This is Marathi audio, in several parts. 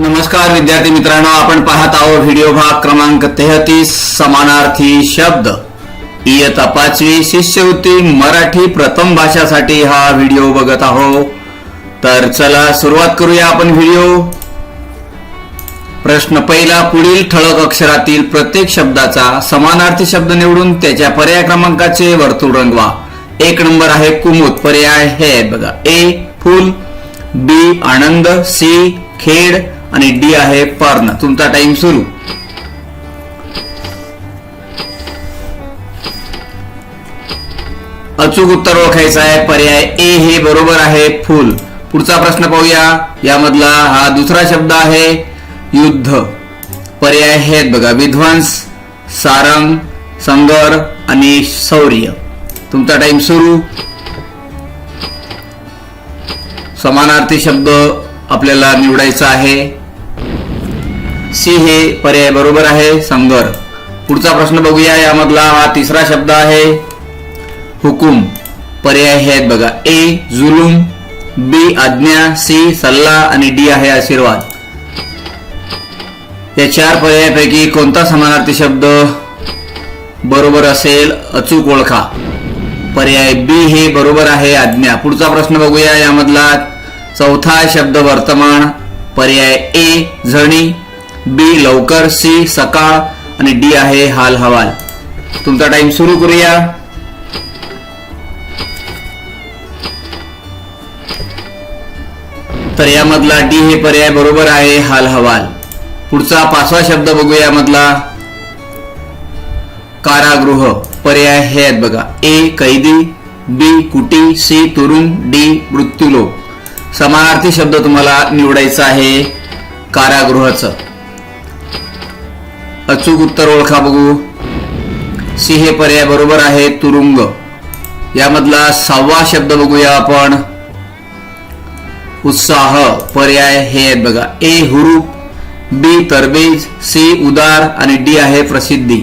नमस्कार विद्यार्थी मित्रांनो. आपण पाहत आहोत व्हिडिओ भाग क्रमांक तेहतीस समानार्थी शब्द. इयत्ता पाचवी शिष्यवृत्ती मराठी प्रथम भाषासाठी हा व्हिडिओ बघत आहो तर चला सुरुवात करूया आपण व्हिडिओ. प्रश्न पहिला पुढील ठळक अक्षरातील प्रत्येक शब्दाचा समानार्थी शब्द निवडून त्याच्या पर्याय क्रमांकाचे वर्तुळ रंगवा. एक नंबर आहे कुमुद. पर्याय हे बघा. A full B Anand C Khed आणि डी आहे पर्ण तुमचा टाइम सुरू. अचूक उत्तर ओळखायचं आहे पर्याय ए हे बरोबर आहे फुल. पुढचा प्रश्न पाहूया. यामधला हा दुसरा शब्द आहे युद्ध. पर्याय हे बघा. विध्वंस सारंग संगर आणि शौर्य तुमचा टाइम सुरू. समानार्थी शब्द आपल्याला निवडायचा आहे. सी हे पर्याय बरोबर आहे. संगर पुढचा प्रश्न बघूया. यामधला हा तिसरा शब्द आहे. हुकुम. पर्याय हे आहेत बघा. ए जुलूम. बी आज्ञा. सी सल्ला. आणि डी आहे आशीर्वाद. या चार पर्यायापैकी कोणता समानार्थी शब्द बरोबर असेल? अचूक ओळखा. पर्याय बी हे बरोबर आहे आज्ञा. पुढचा प्रश्न बघूया. यामधला चौथा शब्द वर्तमान. पर्याय ए झणी. बी लवकर सी सकाळ आणि डी आहे हाल हवाल. तुमचा टाइम सुरू करूया. तर यामधला डी हे पर्याय बरोबर आहे हाल हवाल. पुढचा पाचवा शब्द बघूया यामधला. कारागृह पर्याय हे आहेत बघा. ए कैदी बी कुटी सी तुरुंग डी मृत्यूलोक. समानार्थी शब्द तुम्हाला निवडायचा आहे कारागृहाचं. अचूक उत्तर ओळखा बघू. सी हे पर्याय बरोबर आहे तुरुंग. यामधला सहावा शब्द बघूया आपण. उत्साह पर्याय हे आहेत बघा. ए हुरूप बी तरबेज सी उदार आणि डी आहे प्रसिद्धी.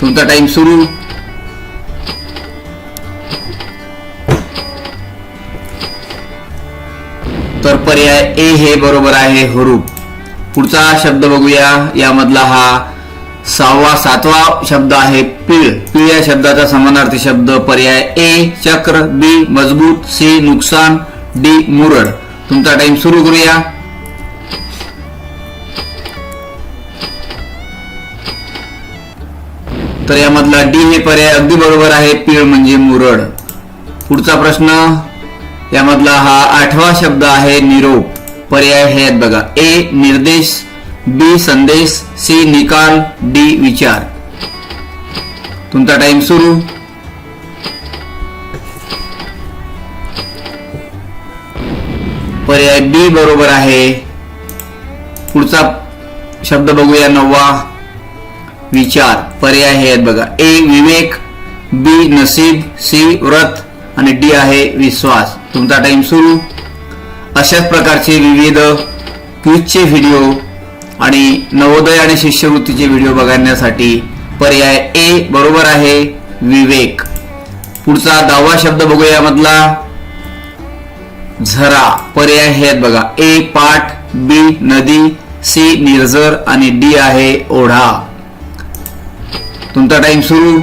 तुमचा टाइम सुरू. तर पर्याय ए हे बरोबर आहे हुरूप. पुढचा शब्द बघूया. यामधला हा सहावा सातवा शब्द आहे पीळ. पीळ या शब्दाचा समानार्थी शब्द पर्याय ए चक्र बी मजबूत सी नुकसान डी मुरड. तुमचा टाइम सुरू करूया. तर यामधला डी हे पर्याय अगदी बरोबर आहे पीळ म्हणजे मुरड. पुढचा प्रश्न यामधला हा आठवा शब्द आहे निरोप. पर्याय हे आहेत बघा. ए निर्देश बी संदेश सी निकाल डी विचार. तुमचा टाइम सुरू. पर्याय बी बरोबर आहे. पुढचा शब्द बघूया नववा. विचार. पर्याय हे आहेत बघा. ए विवेक बी नसीब सी व्रत आणि डी आहे विश्वास. तुमचा टाइम सुरू. अशाच प्रकारचे विविध क्विजचे व्हिडिओ आणि नवोदय आणि शिष्यवृत्तीचे व्हिडिओ बघण्यासाठी पर्याय ए बरोबर आहे विवेक. पुढचा दहावा शब्द बघूया मधला. झरा. पर्याय हे आहेत बघा. ए पाठ बी नदी सी निर्जर आणि डी आहे ओढा. तुमचा टाइम सुरू.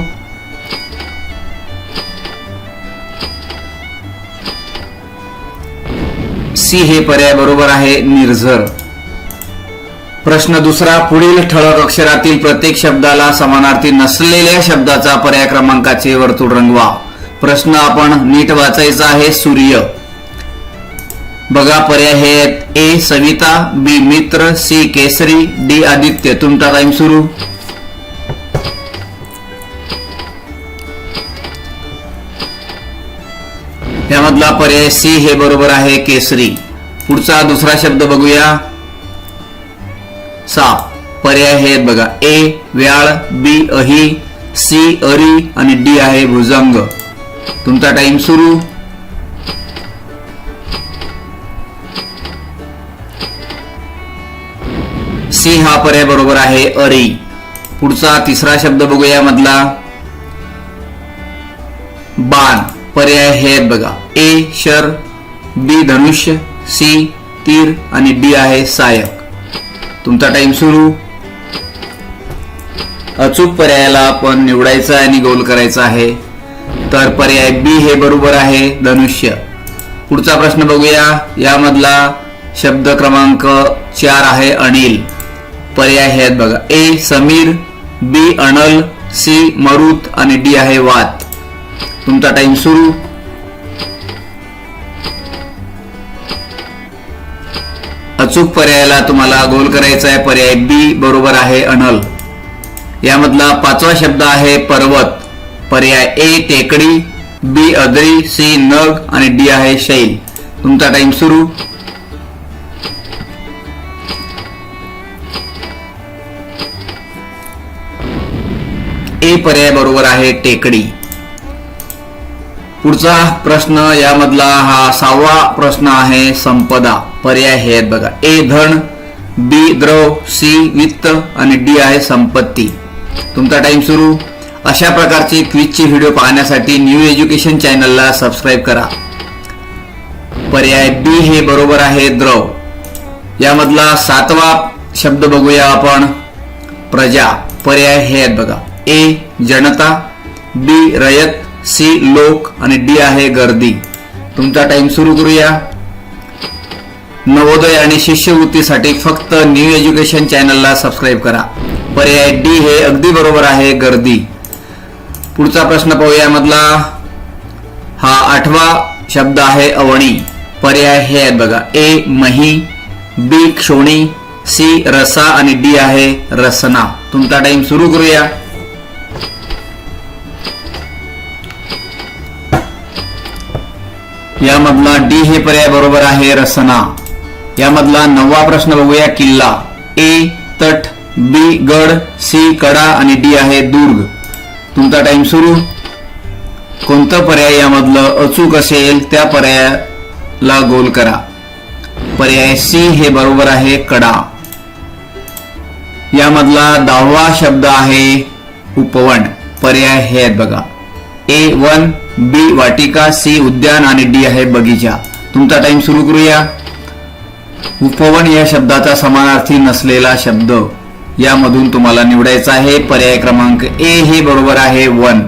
सी हे पर्याय बरोबर आहे निर्झर प्रश्न दुसरा पुढील ठळक अक्षरातील प्रत्येक शब्दाला समानार्थी नसलेल्या शब्दाचा पर्याय क्रमांकाचे वर्तुळ रंगवा. प्रश्न आपण नीट वाचायचा आहे सूर्य. बघा पर्याय हे आहेत. ए सविता बी मित्र सी केसरी डी आदित्य. तुमचा टाइम सुरू. यामधला पर्याय सी हे बरोबर आहे केसरी. पुढचा दुसरा शब्द बघूया. साप पर्याय हे बघा. ए व्याळ बी अही सी अरी आणि डी आहे भुजंग. तुमचा टाइम सुरू. सी हा पर्याय बरोबर आहे अरी. पुढचा तिसरा शब्द बघूया मधला. बाण पर्याय हे बघा. ए शर बी धनुष्य सी तीर आणि डी आहे सायक तुमचा टाइम सुरू. अचूक पर्यायाला आपण निवडायचा आणि गोल करायचा आहे. तर पर्याय बी हे बरोबर आहे धनुष्य. पुढचा प्रश्न बघूया. यामधला शब्द क्रमांक चार आहे अनिल. पर्याय हे आहेत बघा. ए समीर. बी अनल. सी मरुत. आणि डी आहे वात. तुमचा टाइम सुरू. अचूक पर्यायाला तुम्हाला गोल करायचा आहे पर्याय बी बरोबर आहे अनल. यामधला पाचवा शब्द आहे पर्वत. पर्याय ए टेकडी बी अदरी सी नग आणि डी आहे शैल. तुमचा टाइम सुरू. ए पर्याय बरोबर आहे टेकडी. पुढचा प्रश्न यामधला हा सहावा प्रश्न आहे संपदा. पर्याय हे आहेत बघा. ए धन बी द्रव सी वित्त आणि डी आहे संपत्ती. तुमचा टाइम सुरू. अशा प्रकारचे क्विजचे व्हिडिओ पाहण्यासाठी न्यू एज्युकेशन चॅनलला सबस्क्राईब करा. पर्याय बी हे बरोबर आहे द्रव. यामधला सातवा शब्द बघूया आपण. प्रजा. पर्याय हे आहेत बघा. ए जनता बी रयत सी लोक आणि डी आहे गर्दी. तुमचा टाइम सुरू करूया. नवोदय आणि शिष्यवृत्तीसाठी फक्त न्यू एज्युकेशन चॅनलला सबस्क्राईब करा. पर्याय डी हे अगदी बरोबर आहे गर्दी. पुढचा प्रश्न पाहूया मधला. हा आठवा शब्द आहे अवणी. पर्याय हे आहेत बघा. ए मही बी क्षोणी सी रसा आणि डी आहे रसना. तुमचा टाइम सुरू करूया. यामधला डी हे पर्याय बरोबर आहे रसना. यामधला नववा प्रश्न बघूया किल्ला. ए तट. बी गड. सी कडा. आणि डी आहे दुर्ग. तुमचा टाइम सुरू. कोणतं पर्याय यामधलं अचूक असेल त्या पर्यायाला गोल करा. पर्याय सी हे बरोबर आहे कडा. यामधला दहावा शब्द आहे उपवन पर्याय हे आहेत बघा. ए वन बी वाटिका सी उद्यान आणि डी आहे बगीचा. तुमचा टाइम सुरू करूया. उपवन या शब्दाचा समानार्थी नसलेला शब्द. यामधून तुम्हाला निवडायचा आहे पर्याय क्रमांक ए हे बरोबर आहे वन.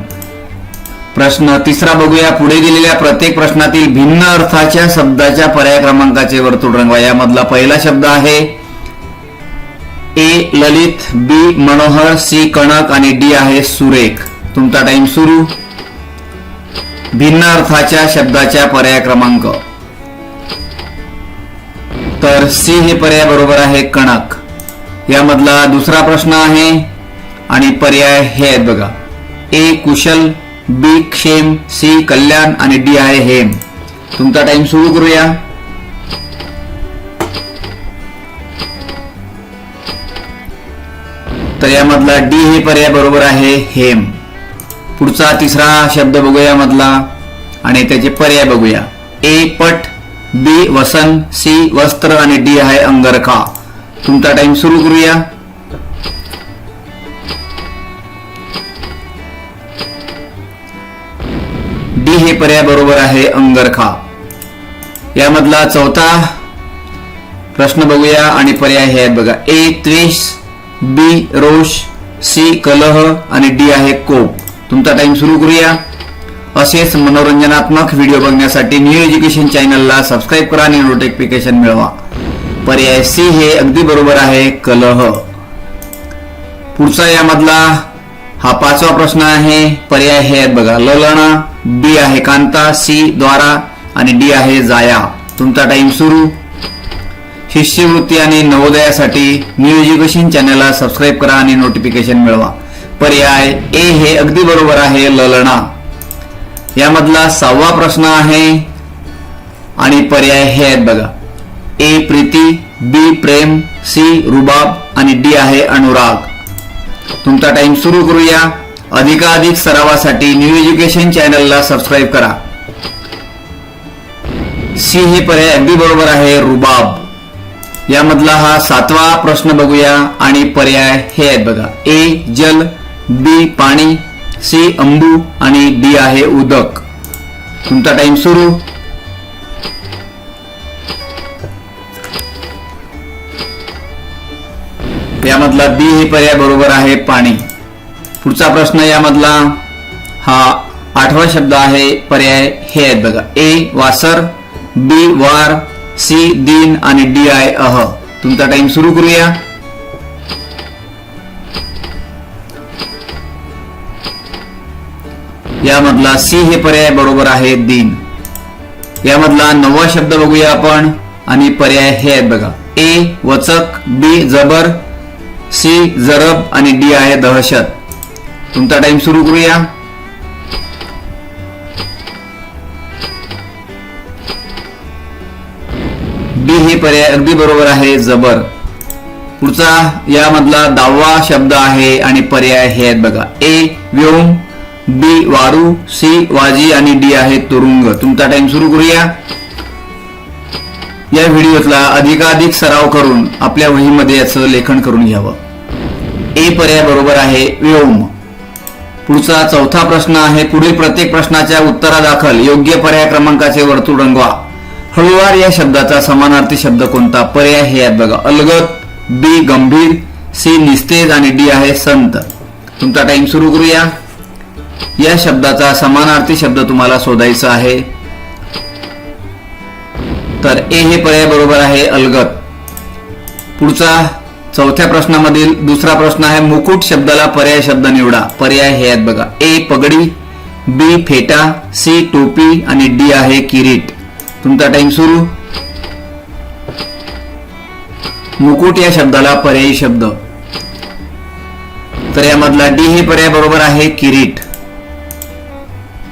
प्रश्न तिसरा बघूया. पुढे दिलेल्या प्रत्येक प्रश्नातील भिन्न अर्थाच्या शब्दाच्या पर्याय क्रमांकाचे वर्तुळ रंगवा. यामधला पहिला शब्द आहे ए ललित बी मनोहर सी कणक आणि डी आहे सुरेख. तुमचा टाइम सुरू. भिन्न अर्थाच्या शब्दाच्या पर्याय क्रमांक. तर सी हे पर्याय बरोबर आहे कणक. यामधला दुसरा प्रश्न आहे आणि पर्याय हे आहेत बघा. ए कुशल बी क्षेम सी कल्याण आणि डी आहे हेम. तुमचा टाइम सुरू करूया. तर यामधला डी हे पर्याय बरोबर आहे हेम. पुढचा तिसरा शब्द बघूया मधला आणि त्याचे पर्याय बघूया. ए पट बी वसन सी वस्त्र आणि डी आहे अंगरखा. तुमचा टाइम सुरू करूया. डी हे पर्याय बरोबर आहे अंगरखा. यामधला चौथा प्रश्न बघूया आणि पर्याय हे आहेत बघा. ए त्वेष बी रोष सी कलह आणि डी आहे कोप. तुमचा टाइम सुरू करूया. असेच मनोरंजनात्मक व्हिडिओ बघण्यासाठी न्यू एज्युकेशन चॅनलला सबस्क्राईब करा आणि नोटिफिकेशन मिळवा. पर्याय सी हे अगदी बरोबर आहे कलह. पुढचा यामधला हा पाचवा प्रश्न आहे पर्याय हे आहेत बघा. ललना बी आहे कांता सी द्वारा आणि डी आहे जाया. तुमचा टाइम सुरू. शिष्यवृत्ती आणि नवोदयासाठी न्यू एज्युकेशन चॅनलला सबस्क्राईब करा आणि नोटिफिकेशन मिळवा. पर्याय ए हे अगदी बरोबर आहे ललना यामधला सहावा प्रश्न आहे आणि पर्याय हे आहेत बघा. ए प्रीती बी प्रेम सी रुबाब आणि डी आहे अनुराग. तुमचा टाइम सुरू करूया. अधिकाधिक सरावासाठी न्यू एज्युकेशन चॅनलला सबस्क्राईब करा. सी हे पर्याय अगदी बरोबर आहे रुबाब. यामधला हा सातवा प्रश्न बघूया आणि पर्याय हे आहेत बघा. ए जल बी पाणी सी अंबू आणि डी आहे उदक. तुमचा टाइम सुरू. यामधला बी हे पर्याय बरोबर आहे पाणी. पुढचा प्रश्न यामधला हा आठवा शब्द आहे पर्याय हे आहेत बघा. ए वासर बी वार सी दिन आणि डी आय अह. तुमचा टाइम सुरू करूया. यामधला सी हे पर्याय बरोबर आहे दिन. यामधला नववा शब्द बघूया आपण आणि पर्याय हे आहेत बघा. ए वचक बी जबर सी जरब आणि डी आहे दहशत. तुमचा टाइम सुरू करूया. बी हे पर्याय अगदी बरोबर आहे जबर. पुढचा यामधला दहावा शब्द आहे आणि पर्याय हे आहेत बघा. ए व्योम बी वारू सी वाजी आणि डी आहे तुरुंग. तुमचा टाइम सुरू करूया. या व्हिडिओतला अधिकाधिक सराव करून आपल्या वहीमध्ये याचं लेखन करून घ्यावं. ए पर्याय बरोबर आहे व्योम. पुढचा चौथा प्रश्न आहे पुढील प्रत्येक प्रश्नाच्या उत्तरादाखल योग्य पर्याय क्रमांकाचे वर्तुळ रंगवा. हळुवार या शब्दाचा समानार्थी शब्द कोणता? पर्याय हे यात बघा. अलगत बी गंभीर सी निस्तेज आणि डी आहे संत. तुमचा टाइम सुरू करूया. या शब्दाचा समानार्थी शब्द तुम्हाला शोधायचा आहे. तर ए हे पर्याय बरोबर आहे अलगत पुढचा चौथ्या प्रश्नामधील दुसरा प्रश्न आहे मुकुट शब्दाला पर्याय शब्द निवडा. पर्याय हे आहेत बघा. ए पगडी बी फेटा सी टोपी आणि डी आहे किरीट. तुमचा टाइम सुरू. मुकुट या शब्दाला पर्यायी शब्द. तर यामधला डी हे पर्याय बरोबर आहे किरीट.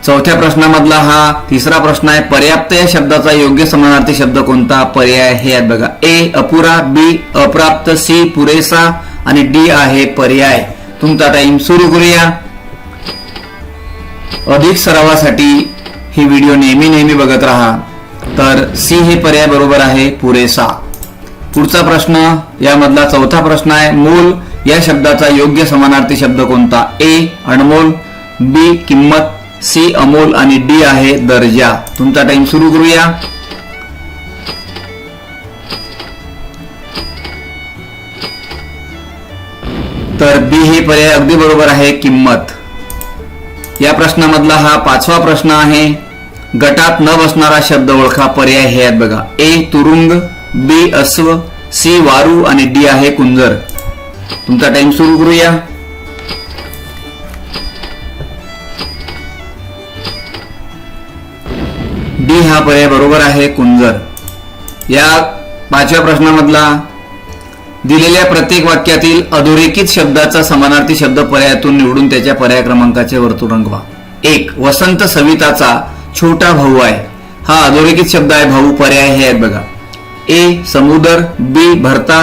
चौथ्या प्रश्नामधला हा तिसरा प्रश्न आहे. पर्याप्त या शब्दाचा योग्य समानार्थी शब्द कोणता? पर्याय हे आहेत बघा. ए अपुरा बी अप्राप्त सी पुरेसा आणि डी आहे पर्याय. तुमचा टाइम सुरू करूया. अधिक सरावासाठी ही व्हिडिओ नेहमी नेहमी बघत राहा. तर सी हे पर्याय बरोबर आहे पुरेसा. पुढचा प्रश्न यामधला चौथा प्रश्न आहे मूल या शब्दाचा योग्य समानार्थी शब्द कोणता? ए अनमोल बी किंमत सी अमोल आणि डी आहे दर्जा. तुमचा टाइम सुरू करूया. तर बी हे पर्याय अगदी बरोबर आहे किंमत. या प्रश्नामधला हा पाचवा प्रश्न आहे. गटात न बसणारा शब्द ओळखा पर्याय हे आहेत बघा. ए तुरुंग बी अस्व सी वारू आणि डी आहे कुंजर. तुमचा टाइम सुरू करूया. डी हा पर्याय बरोबर आहे कुंजर. या पाचव्या प्रश्नामधला दिलेल्या प्रत्येक वाक्यातील अधोरेखित शब्दाचा समानार्थी शब्द पर्यायातून निवडून त्याच्या पर्याय क्रमांकाचे वर्तुळ रंगवा एक वसंत सविताचा छोटा भाऊ आहे. हा अधोरेखित शब्द आहे भाऊ पर्याय हे आहेत बघा. ए समुदर बी भरता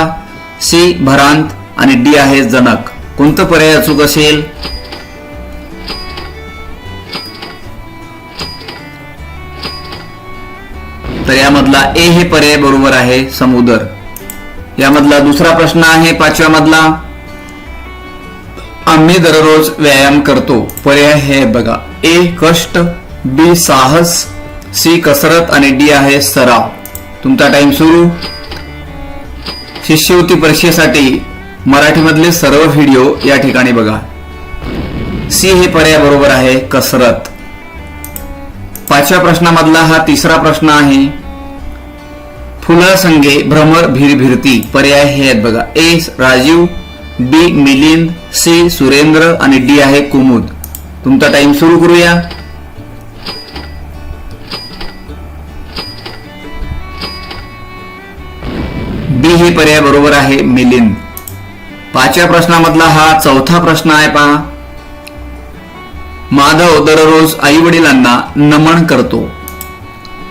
सी भरांत आणि डी आहे जनक. कोणतं पर्याय अचूक असेल? तर यामधला ए हे पर्याय बरोबर आहे समुदर. यामधला दुसरा प्रश्न आहे पाचव्या मधला आम्ही दररोज व्यायाम करतो. पर्याय हे बघा. ए कष्ट बी साहस सी कसरत आणि डी आहे सराव. तुमचा टाइम सुरू. शिष्यवृत्ती परीक्षेसाठी मराठीमधले सर्व व्हिडिओ या ठिकाणी बघा. सी हे पर्याय बरोबर आहे कसरत. पाचव्या प्रश्नामधला हा तिसरा प्रश्न आहे. फुलं संगे भ्रमर भिरभिरती पर्याय हे आहेत बघा. A Rajiv. B Milind. C Surendra. आणि डी आहे कुमुद. तुमचा टाइम सुरू करूया. बी हे पर्याय बरोबर आहे मिलिंद. पाचव्या प्रश्नामधला हा चौथा प्रश्न आहे पहा. माधव दररोज आई वडिलांना नमन करतो.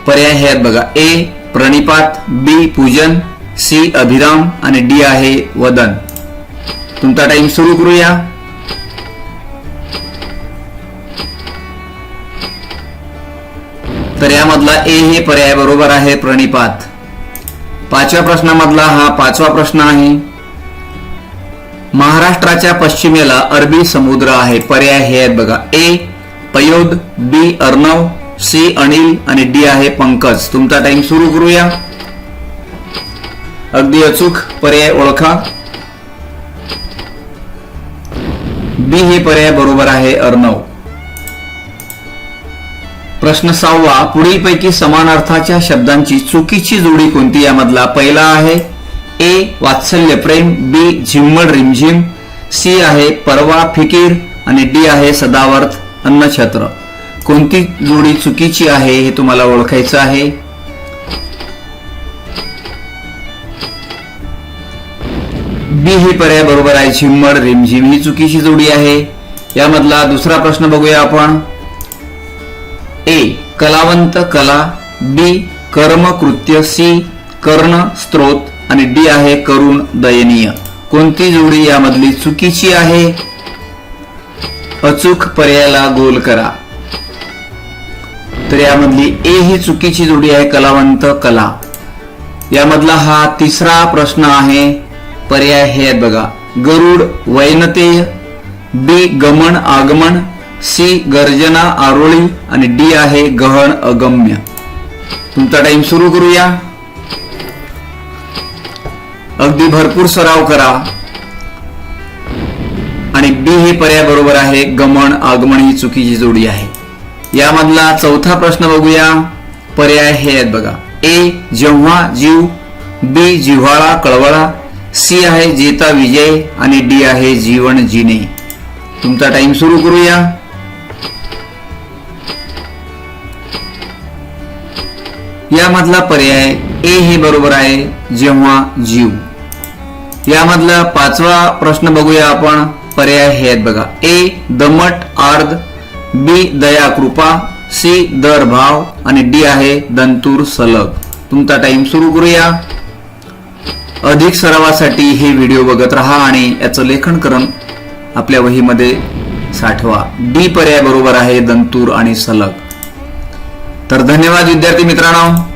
पर्याय हे आहेत बघा. ए प्रणिपात. बी पूजन. सी अभिराम. आणि डी आहे वदन. तुमचा टाइम सुरू करूया. तर यामधला ए हे पर्याय बरोबर आहे प्रणिपात. पाचव्या प्रश्नामधला हा पाचवा प्रश्न आहे. महाराष्ट्राच्या पश्चिमेला अरबी समुद्र आहे. पर्याय हे आहेत बघा. A पयोद B Arnav C Anil आणि डी आहे पंकज. तुमचा टाइम सुरू करूया. अगदी अचूक. पर्याय ओळखा. बी हे पर्याय बरोबर आहे अर्णव. प्रश्न सहावा. पुढीलपैकी समान अर्थाच्या शब्दांची चुकीची जोडी कोणती? यामधला पहिला आहे. ए वात्सल्य प्रेम बी झिम्मड रिमझिम सी आहे परवा फिकीर आणि डी आहे सदावर्त अन्नछत्र. कोणती जोडी चुकीची आहे हे तुम्हाला ओळखायचं आहे? बी ही पर्याय बरोबर आहे झिम्मड रिमझिम ही चुकीची जोडी आहे. यामधला दुसरा प्रश्न बघूया आपण. ए कलावंत कला बी कर्म कृत्य सी कर्ण स्त्रोत आणि डी आहे करुण दयनीय. कोणती जोडी यामधली चुकीची आहे? अचूक पर्यायाला गोल करा. तर यामधली ए ही चुकीची जोडी आहे कलावंत कला. यामधला हा तिसरा प्रश्न आहे पर्याय हे आहेत बघा. गरुड वैनतेय बी गमन आगमन सी गर्जना आरोळी आणि डी आहे गहन अगम्य. तुमचा टाइम सुरू करूया. अगदी भरपूर सराव करा. आणि बी हे पर्याय बरोबर आहे गमन आगमन ही चुकीची जोडी आहे. यामधला चौथा प्रश्न बघूया. पर्याय हे आहेत बघा. ए जेव्हा जीव बी जिव्हाळा कळवळा सी आहे जेता विजय आणि डी आहे जीवन जिने. तुमचा टाइम सुरू करूया. यामधला पर्याय ए हे बरोबर आहे जेव्हा जीव. यामधला पाचवा प्रश्न बघूया आपण. पर्याय हे आहेत बघा. ए दमट आर्द. बी दया कृपा. सी दर भाव. आणि डी आहे दंतूर सलग. तुमचा टाइम सुरू करूया. अधिक सरावासाठी हे व्हिडिओ बघत राहा आणि याचं लेखन करून आपल्या वहीमध्ये साठवा. डी पर्याय बरोबर आहे दंतूर आणि सलग. तर धन्यवाद विद्यार्थी मित्रांनो.